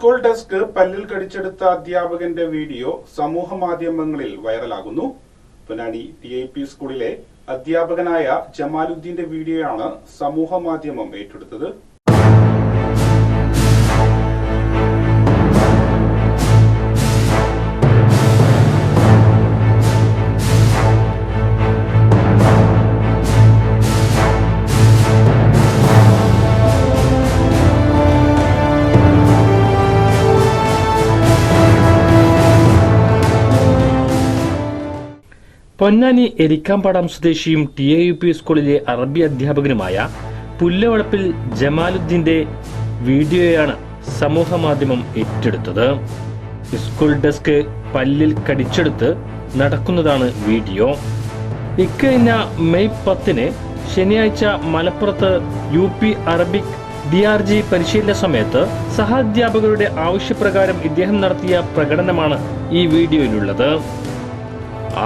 School desk പല്ലിൽ കടിച്ചെടുത്ത അധ്യാപകന്റെ video സമൂഹ മാധ്യമങ്ങളിൽ വൈറലാകുന്നു. പൊന്നാനി ടി ഐ പി സ്കൂളിലെ അധ്യാപകനായ ജമാലുദ്ദീന്റെ വീഡിയോയാണ് സമൂഹ മാധ്യമം ഏറ്റെടുത്തത്. പൊന്നാനി എരിക്കാമ്പാടം സ്വദേശിയും ടി എ യു പി സ്കൂളിലെ അറബി അധ്യാപകനുമായ പുല്ലവളപ്പിൽ ജമാലുദ്ദീന്റെ വീഡിയോയാണ് സമൂഹ മാധ്യമം ഏറ്റെടുത്തത്. സ്കൂൾ ഡെസ്ക് പല്ലിൽ കടിച്ചെടുത്ത് നടക്കുന്നതാണ് വീഡിയോ. ഇക്കഴിഞ്ഞ മെയ് പത്തിന് ശനിയാഴ്ച മലപ്പുറത്ത് U P Arabic D R G പരിശീലന സമയത്ത് സഹാധ്യാപകരുടെ ആവശ്യപ്രകാരം ഇദ്ദേഹം നടത്തിയ പ്രകടനമാണ് ഈ വീഡിയോയിലുള്ളത്.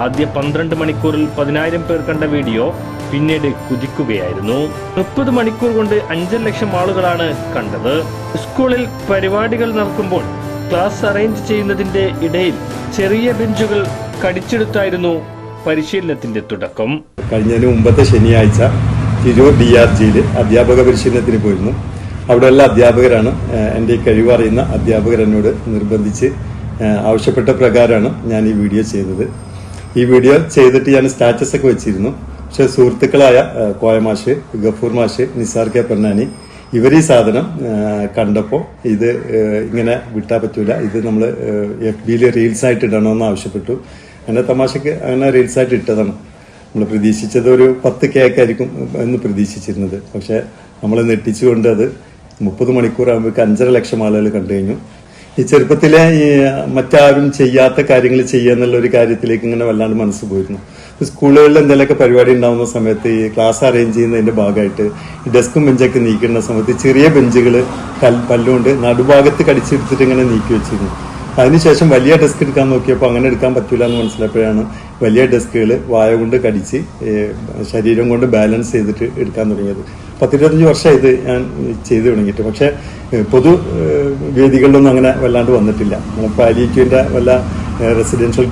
ആദ്യ പന്ത്രണ്ട് മണിക്കൂറിൽ പതിനായിരം പേർ കണ്ട വീഡിയോ പിന്നീട് കുതിക്കുകയായിരുന്നു. മുപ്പത് മണിക്കൂർ കൊണ്ട് അഞ്ചര ലക്ഷം ആളുകളാണ് കണ്ടത്. സ്കൂളിൽ പരിപാടികൾ നടക്കുമ്പോൾ ക്ലാസ് അറേഞ്ച് ചെയ്യുന്നതിന്റെ ഇടയിൽ ചെറിയ ബെഞ്ചുകൾ കടിച്ചെടുത്തായിരുന്നു പരിശീലനത്തിന്റെ തുടക്കം. കഴിഞ്ഞതിന് മുമ്പത്തെ ശനിയാഴ്ച തിരൂർ ഡി ആർ ജിയിൽ അധ്യാപക പരിശീലനത്തിന് പോയിരുന്നു. അവിടെയുള്ള അധ്യാപകരാണ് എന്റെ കഴിവറിയുന്ന അധ്യാപകർ എന്നോട് നിർബന്ധിച്ച് ആവശ്യപ്പെട്ട പ്രകാരമാണ് ഞാൻ ഈ വീഡിയോ ചെയ്തത്. ഈ വീഡിയോ ചെയ്തിട്ട് ഞാൻ സ്റ്റാറ്റസ് ഒക്കെ വെച്ചിരുന്നു. പക്ഷെ സുഹൃത്തുക്കളായ കോയമാഷ് കോയ മാഷ് ഗഫൂർ മാഷ് നിസാർ കെ പൊന്നാനി ഇവർ ഈ സാധനം കണ്ടപ്പോൾ ഇത് ഇങ്ങനെ വിട്ടാൻ പറ്റൂല. ഇത് നമ്മൾ എഫ് ബിയിൽ റീൽസ് ആയിട്ട് ഇടണമെന്ന് ആവശ്യപ്പെട്ടു. അങ്ങനെ തമാശക്ക് അങ്ങനെ റീൽസ് ആയിട്ട് ഇട്ടതാണ്. നമ്മൾ പ്രതീക്ഷിച്ചത് ഒരു പത്ത് കേക്ക് ആയിരിക്കും എന്ന് പ്രതീക്ഷിച്ചിരുന്നത്. പക്ഷെ നമ്മൾ നെട്ടിച്ചുകൊണ്ട് അത് മുപ്പത് മണിക്കൂർ ആകുമ്പോഴേക്ക് അഞ്ചര ലക്ഷം ആളുകൾ കണ്ടു കഴിഞ്ഞു. ഈ ചെറുപ്പത്തിലെ ഈ മറ്റാരും ചെയ്യാത്ത കാര്യങ്ങൾ ചെയ്യുക എന്നുള്ള ഒരു കാര്യത്തിലേക്ക് ഇങ്ങനെ വല്ലാണ്ട് മനസ്സ് പോയിരുന്നു. സ്കൂളുകളിൽ എന്തെങ്കിലുമൊക്കെ പരിപാടി ഉണ്ടാകുന്ന സമയത്ത് ഈ ക്ലാസ് അറേഞ്ച് ചെയ്യുന്നതിന്റെ ഭാഗമായിട്ട് ഈ ഡെസ്കും ബെഞ്ചൊക്കെ നീക്കുന്ന സമയത്ത് ചെറിയ ബെഞ്ചുകൾ കൽ പല്ലുകൊണ്ട് നടുഭാഗത്ത് കടിച്ചെടുത്തിട്ട് ഇങ്ങനെ നീക്കി വെച്ചിരുന്നു. അതിനുശേഷം വലിയ ഡെസ്ക് എടുക്കാൻ നോക്കിയപ്പോൾ അങ്ങനെ എടുക്കാൻ പറ്റില്ല എന്ന് മനസ്സിലായപ്പോഴാണ് വലിയ ഡെസ്കുകൾ വായ കൊണ്ട് കടിച്ച് ശരീരം കൊണ്ട് ബാലൻസ് ചെയ്തിട്ട് എടുക്കാൻ തുടങ്ങിയത്. പത്തിരുപത്തഞ്ച് വർഷം ഇത് ഞാൻ ചെയ്തു തുടങ്ങിയിട്ട്. പക്ഷേ പൊതു വേദികളിലൊന്നും അങ്ങനെ വല്ലാണ്ട് വന്നിട്ടില്ല. പാലിയേറ്റീവിന്റെ വല്ല റെസിഡൻഷ്യൽ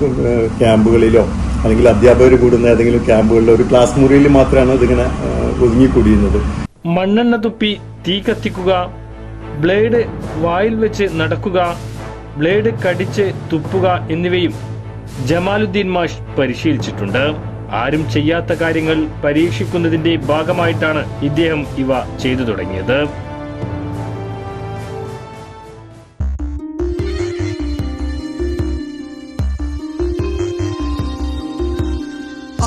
ക്യാമ്പുകളിലോ അല്ലെങ്കിൽ അധ്യാപകർ കൂടുന്ന ഏതെങ്കിലും ക്യാമ്പുകളിലോ ഒരു ക്ലാസ് മുറിയിൽ മാത്രമാണ് ഇതിങ്ങനെ ഒതുങ്ങിക്കൂടിയുന്നത് മണ്ണെണ്ണ തുപ്പി തീ കത്തിക്കുക ബ്ലേഡ് വായിൽ വെച്ച് നടക്കുക ബ്ലേഡ് കടിച്ച് തുപ്പുക എന്നിവയും ജമാലുദ്ദീൻ മാഷ് പരിശീലിച്ചിട്ടുണ്ട്. ആരും ചെയ്യാത്ത കാര്യങ്ങൾ പരീക്ഷിക്കുന്നതിന്റെ ഭാഗമായിട്ടാണ് ഇദ്ദേഹം ഇവ ചെയ്തു തുടങ്ങിയത്.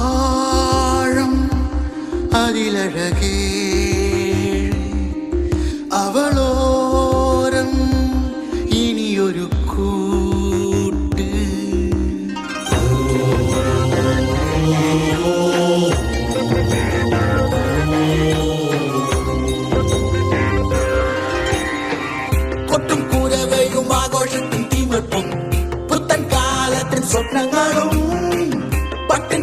ആഴം അതിലഴകേ